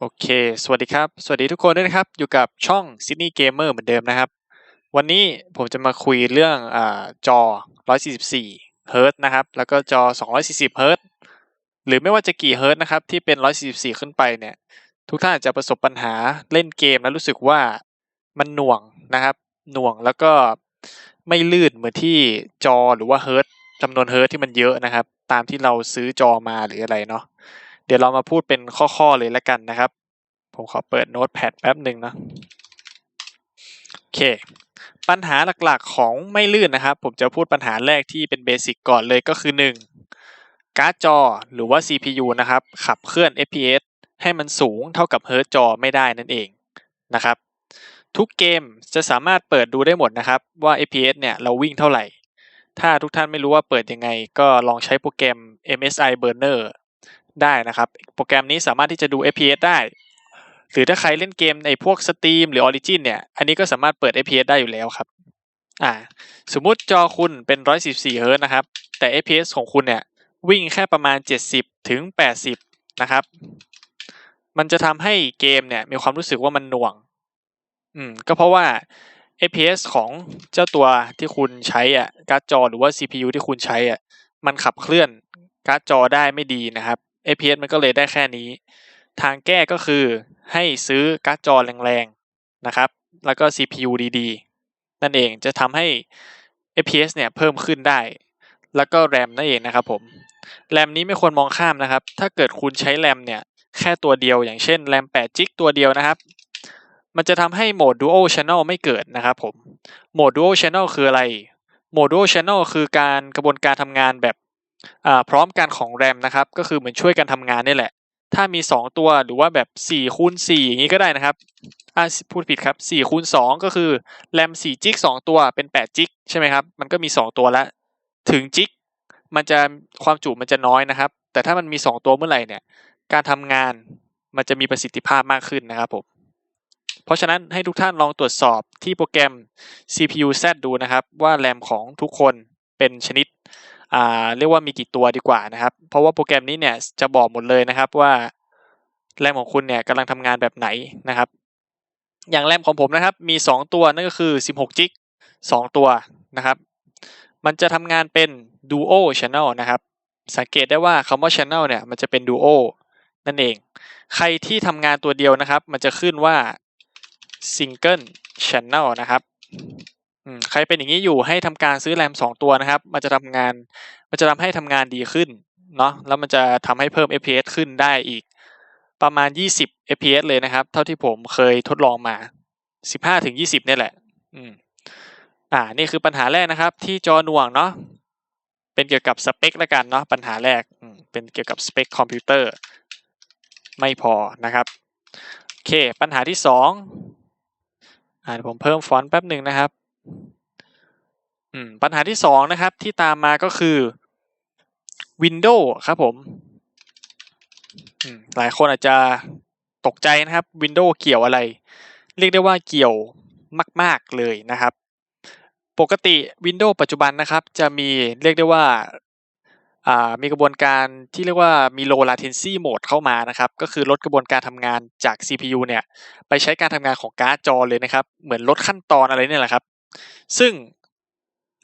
โอเค สวัสดีครับ สวัสดีทุกคนด้วยนะครับ อยู่กับช่อง Sydney Gamer เหมือนเดิมนะครับ วันนี้ผมจะมาคุยเรื่องอ่าจอ 144 เฮิร์ตนะครับ แล้วก็จอ 240 เฮิร์ตหรือไม่ว่าจะกี่เฮิร์ตนะครับ ที่เป็น 144 ขึ้นไปเนี่ย ทุกท่านอาจจะประสบปัญหาเล่นเกมแล้วรู้สึกว่ามันหน่วงนะครับ หน่วงแล้วก็ไม่ลื่นเหมือนที่จอหรือว่าเฮิร์ตจำนวนเฮิร์ตที่มันเยอะนะครับ ตามที่เราซื้อจอมาหรืออะไรเนาะ เดี๋ยวเรามาพูดเป็นข้อๆเลยแล้วกันนะครับ ผมขอเปิดโน้ตแพดแป๊บหนึ่งนะโอเค ปัญหาหลักๆของไม่ลื่นนะครับ ผมจะพูดปัญหาแรกที่เป็นเบสิกก่อนเลยก็คือ 1. การ์ดจอหรือว่า CPU นะครับ ขับเคลื่อน FPS ให้มันสูงเท่ากับเฮิร์ตจอไม่ได้นั่นเองนะครับ ทุกเกมจะสามารถเปิดดูได้หมดนะครับ ว่า FPS เนี่ยเราวิ่งเท่าไหร่ ถ้าทุกท่านไม่รู้ว่าเปิดยังไง ก็ลองใช้โปรแกรม MSI Burner ได้นะครับ โปรแกรมนี้สามารถที่จะดู FPS ได้ หรือถ้าใครเล่นเกมในพวก Steam หรือ Origin เนี่ย อันนี้ก็สามารถเปิด FPS ได้อยู่แล้วครับ อ่า สมมุติจอคุณเป็น114เฮิร์ตนะครับ แต่ FPS ของคุณเนี่ย วิ่งแค่ประมาณ 70 ถึง 80 นะครับ มันจะทำให้เกมเนี่ย มีความรู้สึกว่ามันหน่วง อืม ก็เพราะว่า FPS ของเจ้าตัวที่คุณใช้อะการ์ดจอหรือว่า CPU ที่คุณใช้อะมันขับเคลื่อนการ์ดจอได้ไม่ดีนะครับ FPS มันก็เลยได้แค่นี้ ทางแก้ก็คือให้ซื้อการ์ดจอแรงๆนะครับ แล้วก็ CPU ดีๆ นั่นเองจะทำให้ FPS เนี่ยเพิ่มขึ้นได้ แล้วก็แรมนั่นเองนะครับผมแรมนี้ไม่ควรมองข้ามนะครับ ถ้าเกิดคุณใช้แรมเนี่ยแค่ตัวเดียวอย่างเช่นแรม8จิกตัวเดียวนะครับ มันจะทำให้โหมด Dual Channel ไม่เกิดนะครับผม โหมด Dual Channel คืออะไร โหมด Dual Channel คือการกระบวนการทำงานแบบ พร้อมกันของแรมนะครับ ก็คือเหมือนช่วยกันทำงานนี่แหละ ถ้ามี 2 ตัวหรือว่าแบบ4คูณ4อย่างนี้ก็ได้นะครับอ่าพูดผิดครับ4คูณ2ก็คือแรม4จิก2ตัวเป็น8จิกใช่ไหมครับ มันก็มี 2 ตัวแล้วถึงจิกมันจะความจุมันจะน้อยนะครับ แต่ถ้ามันมี 2 ตัวเมื่อไหร่เนี่ย การทำงานมันจะมีประสิทธิภาพมากขึ้นนะครับผมเพราะฉะนั้นให้ทุกท่านลองตรวจสอบที่โปรแกรม CPU Z ดูนะครับ ว่าแรมของทุกคนเป็นชนิด อ่าเรียกว่ามีกี่ตัวดีกว่านะครับ เพราะว่าโปรแกรมนี้เนี่ยจะบอกหมดเลยนะครับว่าแรมของคุณเนี่ยกำลังทำงานแบบไหนนะครับ อย่างแรมของผมนะครับ มี 2 ตัวนั่นก็คือ 16จิก2ตัวนะครับ มันจะทำงานเป็น duo channel นะครับ สังเกตได้ว่าคำว่า channel เนี่ยมันจะเป็น duo นั่นเอง ใครที่ทำงานตัวเดียวนะครับ มันจะขึ้นว่า single channel นะครับ ใครเป็นอย่างนี้อยู่ให้ทำการซื้อแรมสองตัวนะครับ มันจะทำงาน มันจะทำให้ทำงานดีขึ้นเนาะ แล้วมันจะทำให้เพิ่ม FPS ขึ้นได้อีก ประมาณ 20 FPS เลยนะครับ เท่าที่ผมเคยทดลองมา 15ถึง20นี่แหละ อืม อ่า นี่คือปัญหาแรกนะครับ ที่จอหน่วงเนาะ เป็นเกี่ยวกับสเปคละกันเนาะ ปัญหาแรก เป็นเกี่ยวกับสเปคคอมพิวเตอร์ ไม่พอนะครับโอเค ปัญหาที่สองอ่าผมเพิ่มฟอนต์แป๊บหนึ่งนะครับ ปัญหาที่สองนะครับที่ตามมาก็คือ Windows ครับผมมหลายคนอาจจะตกใจนะครับ Windows เกี่ยวอะไร เรียกได้ว่าเกี่ยวมาก ๆ เลยนะครับ ปกติ Windows ปัจจุบันนะครับ จะมีเรียกได้ว่าอ่ามีกระบวนการที่เรียกว่ามี low latency mode เข้ามานะครับ ก็คือลดกระบวนการทำงานจาก CPU เนี่ย ไปใช้การทำงานของการ์ดจอเลยนะครับ เหมือนลดขั้นตอนอะไรเนี่ยแหละครับ ซึ่ง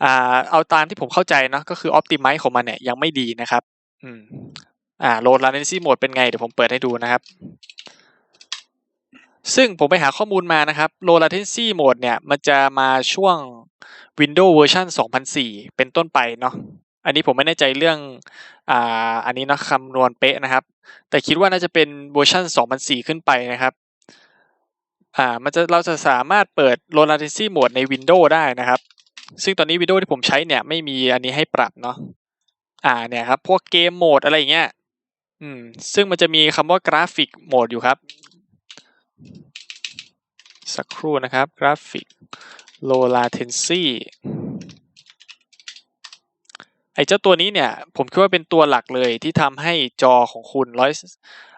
อเอาตามที่ผมเข้าใจเนาะก็คือ optimize ของมันเนี่ยยังไม่ดีนะครับอืมอ่า low latency mode เป็นไง เดี๋ยวผมเปิดให้ดูนะครับ ซึ่งผมไปหาข้อมูลมานะครับ low latency mode เนี่ย มันจะมาช่วง Windows เวอร์ชัน2004 เป็นต้นไปเนาะอันนี้ผมไม่แน่ใจเรื่องอ่าอันนี้นะคำนวณเป๊ะนะครับ แต่คิดว่าน่าจะเป็นเวอร์ชัน2004 ขึ้นไปนะครับ อ่ามันจะเราจะสามารถเปิด low latency mode ใน Windows ได้นะครับ ซึ่งตอนนี้ Windows ที่ผมใช้เนี่ยไม่มีอันนี้ให้ปรับเนาะอ่าเนี่ยครับพวกเกมโหมดอะไรอย่างเงี้ยอืมซึ่งมันจะมีคำว่ากราฟิกโหมดอยู่ครับ สักครู่นะครับกราฟิก low latency ไอ้เจ้าตัวนี้เนี่ย ผมคิดว่าเป็นตัวหลักเลยที่ทำให้จอของคุณร้อย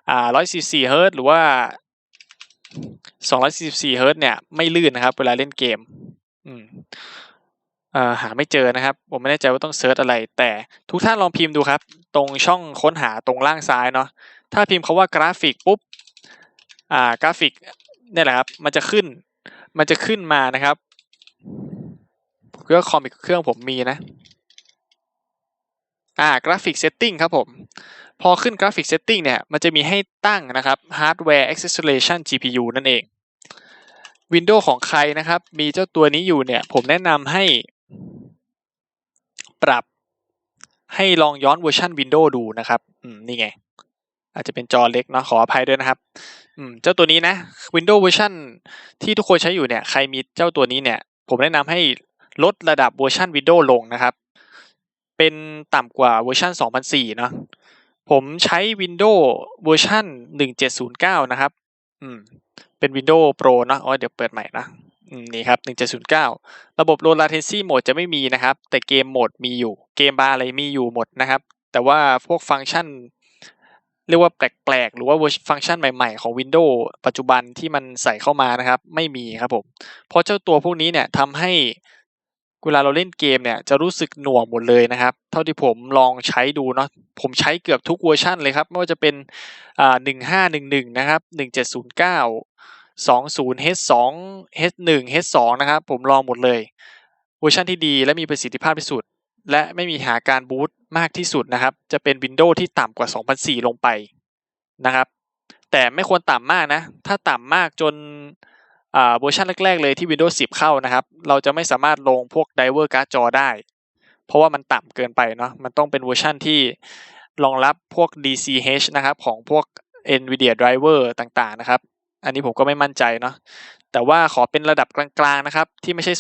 อ่าร้อยสี่สี่เฮิร์ตหรือว่า สองร้อยสี่สี่เฮิร์ตเนี่ยไม่ลื่นนะครับ เวลาเล่นเกม อืมอ่าหาไม่เจอนะครับ ผมไม่แน่ใจว่าต้องเซิร์ชอะไร แต่ทุกท่านลองพิมพ์ดูครับ ตรงช่องค้นหาตรงล่างซ้ายเนาะถ้าพิมพ์คาว่ากราฟิกปุ๊บอ่ากราฟิกเนี่ยแหละครับ มันจะขึ้น มันจะขึ้นมานะครับเครื่องคอมอีกเครื่องผมมีนะ อ่ากราฟิกเซตติ้งครับผม พอขึ้นกราฟิกเซตติ้งเนี่ย มันจะมีให้ตั้งนะครับ Hardware Acceleration GPU นั่นเอง Windows ของใครนะครับ มีเจ้าตัวนี้อยู่เนี่ย ผมแนะนำให้ ปรับให้ลองย้อนเวอร์ชัน Windows ดูนะครับ อืม นี่ไง อาจจะเป็นจอเล็กเนาะขออภัยด้วยนะครับ อืม เจ้าตัวนี้นะ Windows เวอร์ชันที่ทุกคนใช้อยู่เนี่ย ใครมีเจ้าตัวนี้เนี่ย ผมแนะนำให้ลดระดับเวอร์ชัน Windows ลงนะครับ เป็นต่ำกว่าเวอร์ชัน2004 เนาะ ผมใช้ Windows เวอร์ชัน1709 นะครับ อืม เป็น Windows Pro นะอ๋อเดี๋ยวเปิดใหม่นะนี่ครับ 1709 ระบบ Low Latency Mode จะไม่มีนะครับ แต่เกมโหมดมีอยู่ เกมบาร์อะไรมีอยู่หมดนะครับ แต่ว่าพวกฟังก์ชัน เรียกว่าแปลกๆ หรือว่าฟังก์ชันใหม่ๆ ของ Windows ปัจจุบันที่มันใส่เข้ามานะครับ ไม่มีครับผม เพราะเจ้าตัวพวกนี้เนี่ยทำให้ เวลาเราเล่นเกมเนี่ยจะรู้สึกหน่วงหมดเลยนะครับ เท่าที่ผมลองใช้ดูเนาะผมใช้เกือบทุกเวอร์ชันเลยครับ ไม่ว่าจะเป็นอ่า1511นะครับ1709 20 H2 H1 H2 นะครับ ผมลองหมดเลย เวอร์ชันที่ดีและมีประสิทธิภาพที่สุด และไม่มีหาการบูตมากที่สุดนะครับ จะเป็น Windows ที่ต่ำกว่า 2004 ลงไปนะครับ แต่ไม่ควรต่ำมากนะ ถ้าต่ำมากจน อ่าเวอร์ชันแรกๆเลยที่ Windows 10 เข้านะครับ เราจะไม่สามารถลงพวก Driver Card จอได้ เพราะว่ามันต่ำเกินไปเนาะมันต้องเป็นเวอร์ชันที่รองรับพวก DCH นะครับของพวก NVIDIA Driver ต่างๆนะครับ อันนี้ผมก็ไม่มั่นใจเนาะแต่ว่าขอเป็นระดับกลางๆนะครับ ที่ไม่ใช่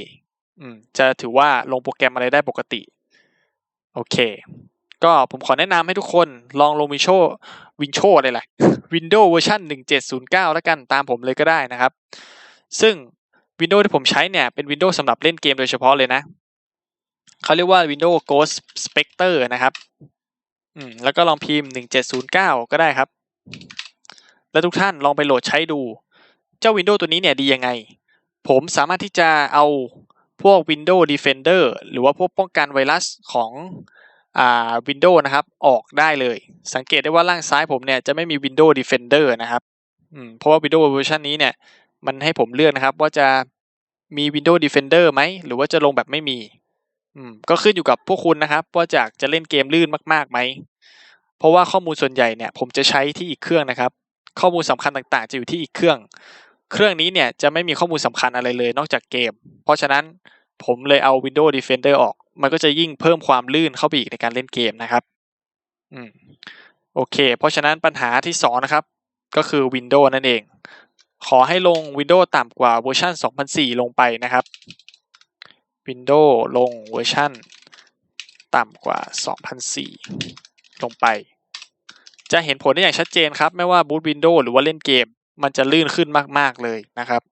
2004อืมจะถือว่าลงโปรแกรมอะไรได้ปกติ โอเค ก็ผมขอแนะนำให้ทุกคนลองลงวินโชวินโชอะไรแหละ Windows เวอร์ชัน1709 แล้วกันตามผมเลยก็ได้นะครับ ซึ่ง Windows ที่ผมใช้เนี่ย เป็น Windows สำหรับเล่นเกมโดยเฉพาะเลยนะ เขาเรียกว่า Windows Ghost Spectre นะครับอืมแล้วก็ลองพิมพ์ 1709 ก็ได้ครับ แล้วทุกท่านลองไปโหลดใช้ดู เจ้า Windows ตัวนี้เนี่ยดียังไง ผมสามารถที่จะเอาพวก Windows Defender หรือว่าพวกป้องกันไวรัสของ อ่า Windows นะครับออกได้เลย สังเกตได้ว่าล่างซ้ายผมเนี่ยจะไม่มี Windows Defender นะครับเพราะว่า Windows เวอร์ชันนี้เนี่ยมันให้ผมเลือกนะครับว่าจะมี Windows Defender ไหม หรือว่าจะลงแบบไม่มีอืมก็ขึ้นอยู่กับพวกคุณนะครับว่าจากจะเล่นเกมลื่นมากๆไหม เพราะว่าข้อมูลส่วนใหญ่เนี่ยผมจะใช้ที่อีกเครื่องนะครับ ข้อมูลสำคัญต่างๆ จะอยู่ที่อีกเครื่อง เครื่องนี้เนี่ยจะไม่มีข้อมูลสำคัญอะไรเลยนอกจากเกม เพราะฉะนั้นผมเลยเอา Windows Defender ออก มันก็จะยิ่งเพิ่มความลื่นเข้าไปอีกในการเล่นเกมนะครับอืมโอเค เพราะฉะนั้นปัญหาที่สองนะครับ ก็คือ Windows นั่นเอง ขอให้ลง Windows ต่ำกว่าเวอร์ชัน2004 ลงไปนะครับ Windows ลงเวอร์ชันต่ำกว่า 2004 ลงไป จะเห็นผลได้อย่างชัดเจนครับ ไม่ว่า Boot Windows หรือว่าเล่นเกม มันจะลื่นขึ้นมาก ๆ เลยนะครับ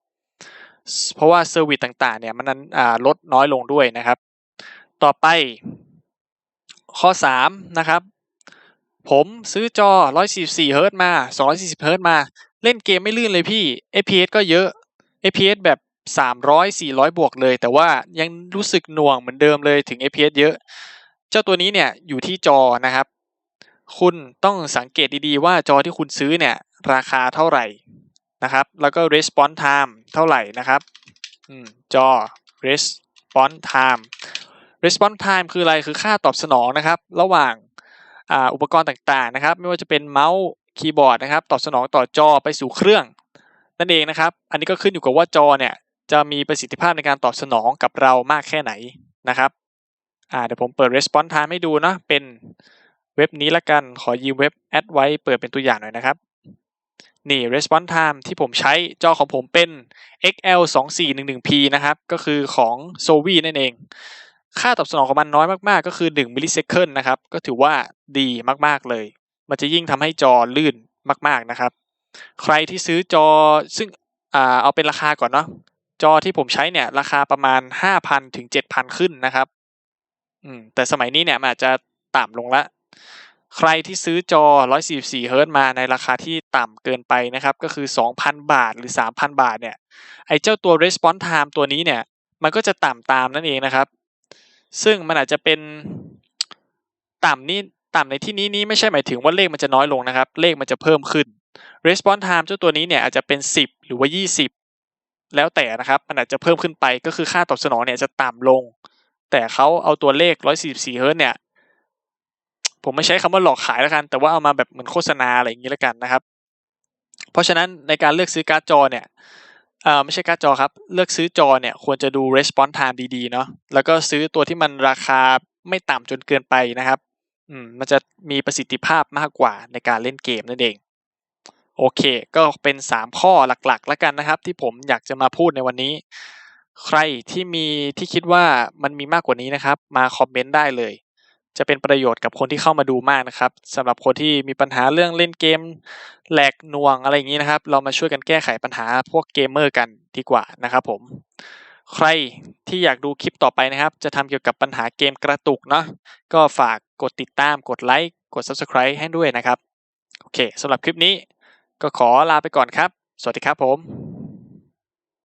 เพราะว่าเซอร์วิสต่าง ๆ เนี่ย มันนั้นลดน้อยลงด้วยนะครับ ต่อไป ข้อ 3 นะครับ ผมซื้อจอ 144เฮิร์มา 240เฮิร์มา เล่นเกมไม่ลื่นเลยพี่ FPS ก็เยอะ FPS แบบ 300 400 บวกเลย แต่ว่ายังรู้สึกหน่วงเหมือนเดิมเลยถึง FPS เยอะ เจ้าตัวนี้เนี่ยอยู่ที่จอนะครับ คุณต้องสังเกตดีๆ ว่าจอที่คุณซื้อเนี่ย ราคาเท่าไหร่นะครับ แล้วก็ response time เท่าไหร่นะครับอืมจอ response time response time คืออะไรคือค่าตอบสนองนะครับ ระหว่างอุปกรณ์ต่างๆนะครับ ไม่ว่าจะเป็นเมาส์คีย์บอร์ดนะครับ ตอบสนองต่อจอไปสู่เครื่อง นั่นเองนะครับ อันนี้ก็ขึ้นอยู่กับว่าจอเนี่ยจะมีประสิทธิภาพในการตอบสนองกับเรามากแค่ไหนนะครับเดี๋ยวผมเปิด response time ให้ดูเนาะเป็นเว็บนี้ละกันขอยืมเว็บแอดไว้เปิดเป็นตัวอย่างหน่อยนะครับนี่ response time ที่ผมใช้จอของผมเป็น XL 2 4 1 1 P นะครับ ก็คือของ s o v i นั่นเอง ค่าตอบสนองของมันน้อยมากๆ ก็คือ1 millisecond นะครับ ก็ถือว่าดีมากๆเลย มันจะยิ่งทำให้จอลื่นมากๆนะครับ ใครที่ซื้อจอซึ่งอ่าเอาเป็นราคาก่อนเนาะจอที่ผมใช้เนี่ย ราคาประมาณ 5,000 ถึง 7,000 ขึ้นนะครับอืมแต่สมัยนี้เนี่ยมันอาจจะต่ำลงละ ใครที่ซื้อจอ 144เฮิร์ตมาในราคาที่ต่ำเกินไปนะครับ ก็คือ 2,000 บาทหรือ 3,000 บาทเนี่ย ไอ้เจ้าตัว response time ตัวนี้เนี่ย มันก็จะต่ำตามนั่นเองนะครับ ซึ่งมันอาจจะเป็นต่ำนี่ต่ำในที่นี้นี้ไม่ใช่หมายถึงว่าเลขมันจะน้อยลงนะครับ เลขมันจะเพิ่มขึ้น response time เจ้าตัวนี้เนี่ยอาจจะเป็น 10 หรือว่า 20 แล้วแต่นะครับ มันอาจจะเพิ่มขึ้นไปก็คือค่าตอบสนองเนี่ยจะต่ำลง แต่เขาเอาตัวเลข 144เฮิร์ตเนี่ย ผมไม่ใช้คำว่าหลอกขายแล้วกัน แต่ว่าเอามาแบบเหมือนโฆษณาอะไรอย่างนี้แล้วกันนะครับ เพราะฉะนั้นในการเลือกซื้อการ์ดจอเนี่ย อ่อไม่ใช่การ์ดจอครับ เลือกซื้อจอเนี่ยควรจะดู response time ดีๆเนาะแล้วก็ซื้อตัวที่มันราคาไม่ต่ำจนเกินไปนะครับอืมมันจะมีประสิทธิภาพมากกว่าในการเล่นเกมนั่นเอง โอเค ก็เป็น 3 ข้อหลักๆ แล้วกันนะครับ ที่ผมอยากจะมาพูดในวันนี้ ใครที่มีที่คิดว่ามันมีมากกว่านี้นะครับ มาคอมเมนต์ได้เลย จะเป็นประโยชน์กับคนที่เข้ามาดูมากนะครับสำหรับคนที่มีปัญหาเรื่องเล่นเกมแหลกหน่วงอะไรอย่างนี้นะครับ เรามาช่วยกันแก้ไขปัญหาพวกเกมเมอร์กันดีกว่านะครับผมใครที่อยากดูคลิปต่อไปนะครับ จะทำเกี่ยวกับปัญหาเกมกระตุกเนาะก็ฝากกดติดตามกดไลค์กด Subscribe ให้ด้วยนะครับ โอเคสำหรับคลิปนี้ก็ขอลาไปก่อนครับ สวัสดีครับผม